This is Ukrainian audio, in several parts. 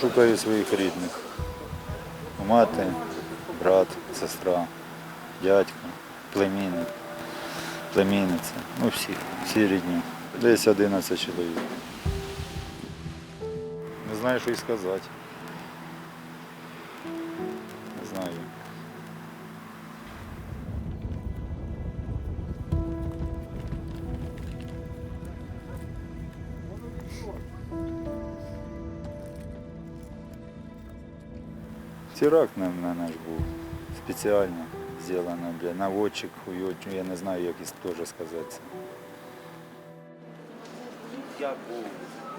Шукаю своїх рідних. Мати, брат, сестра, дядько, племінник, племінниця. Ну всі, всі рідні. Десь 11 чоловік. Не знаю, що й сказати. Теракт на ж був спеціально зроблено для наводчик, я не знаю, як теж сказати. Як був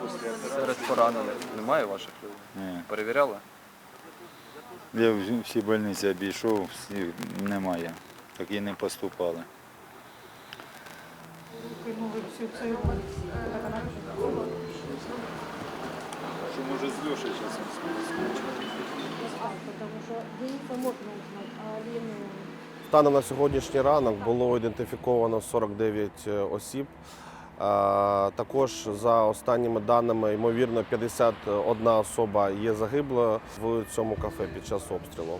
після операції? Серед поранених немає ваших людей? Ні. Перевіряли? Я всі- больниці обійшов, всі немає. Так і не поступали. Що може з Льошей часом Потому что Дениса можно узнать, а Алену Станом на сьогоднішній ранок було ідентифіковано 49 осіб. Також за останніми даними, ймовірно, 51 особа є загиблою в цьому кафе під час обстрілу.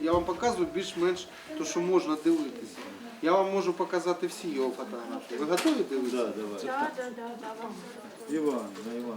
Я вам показую більш-менш те, що можна дивитися. Я вам можу показати всі його фотографії. Ви готові дивитися? Так, давай. Іван, на Івана.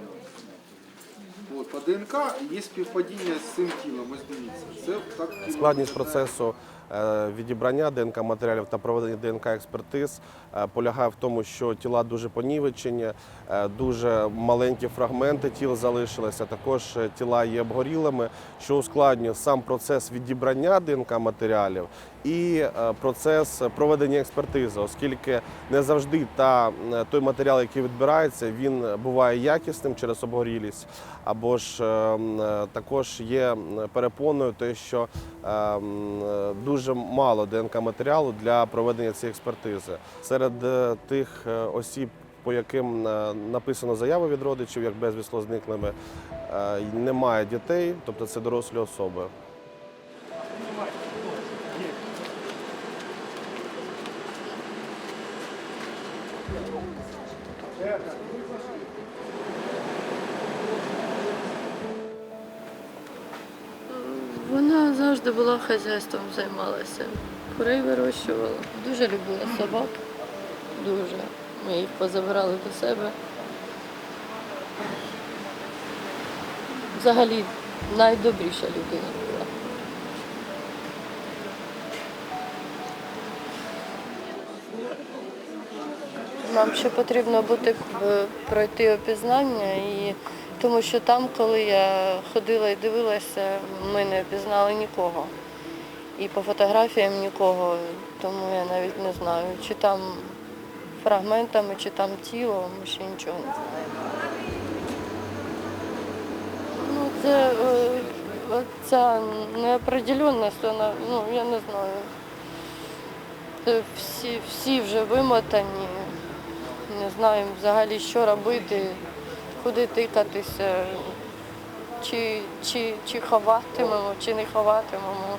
От, по ДНК є співпадіння з цим тілом. Ось дивіться. Це так тіло Складність виглядає. процесу е, відібрання ДНК матеріалів та проведення ДНК експертиз е, полягає в тому, що тіла дуже понівечені, е, дуже маленькі фрагменти тіл залишилися. Також е, тіла є обгорілими, що ускладнює сам процес відібрання ДНК матеріалів і е, процес проведення експертизи, оскільки не завжди та е, той матеріал, який відбирається, він буває якісним через обгорілість, або ж е, м, е, також є перепоною те, що е, м, е, дуже мало ДНК матеріалу для проведення цієї експертизи. Серед е, тих осіб, по яким написано заяву від родичів, як безвісло зниклими, немає дітей, тобто це дорослі особи. Вона завжди була хазяйством, займалася. Курей вирощувала. Дуже любила собак. Дуже. Ми їх позабирали до себе. Взагалі найдобріша людина Нам ще потрібно буде е, пройти опізнання, і тому що там, коли я ходила і дивилася, ми не опізнали нікого. І по фотографіям нікого, тому я навіть не знаю, чи там фрагментами, чи там тіло, ми ще нічого не знаємо. Ну, це е, ця неопределенність, вона, ну, я не знаю. Всі, всі вже вимотані, не знаємо взагалі, що робити, куди тикатися, чи, чи, чи ховатимемо, чи не ховатимемо.